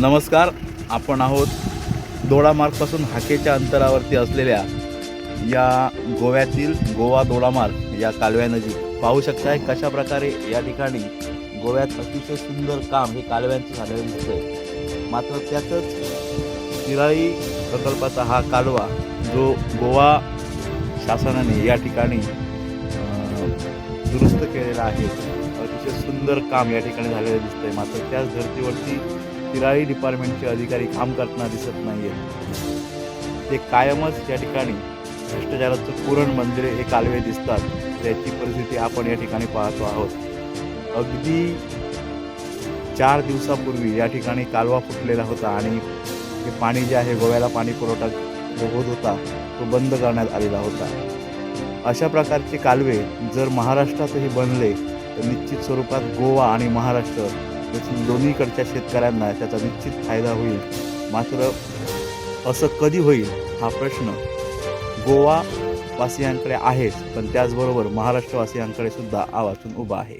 नमस्कार आपण आहोत दोडामार्गपासून हाकेच्या अंतरावरती असलेल्या या गोव्यातील गोवा दोडामार्ग या कालव्यानजीक. पाहू शकताय कशा प्रकारे या ठिकाणी गोव्यात अतिशय सुंदर काम हे कालव्यांचं झालेलं दिसतंय. मात्र त्यातच शिराळी प्रकल्पाचा हा कालवा जो गोवा शासनाने या ठिकाणी दुरुस्त केलेला आहे अतिशय सुंदर काम या ठिकाणी झालेलं दिसतंय. मात्र त्याच धर्तीवरती तिराळी डिपार्टमेंटचे अधिकारी काम करताना दिसत नाही आहेत ते कायमच या ठिकाणी भ्रष्टाचाराचं पुरण मंदिरे हे कालवे दिसतात. त्याची परिस्थिती आपण या ठिकाणी पाहतो आहोत. अगदी चार दिवसापूर्वी या ठिकाणी कालवा फुटलेला होता आणि हे पाणी जे आहे गोव्याला पाणी पुरवठा जो होत होता तो बंद करण्यात आलेला होता. अशा प्रकारचे कालवे जर महाराष्ट्रातही बनले तर निश्चित स्वरूपात गोवा आणि महाराष्ट्र दोन्हीकडच्या शेतकऱ्यांना त्याचा निश्चित फायदा होईल. मात्र असं कधी होईल हा प्रश्न गोवा वासियांकडे आहेच पण त्याचबरोबर महाराष्ट्रवासियांकडे सुद्धा आवाजून उभा आहे.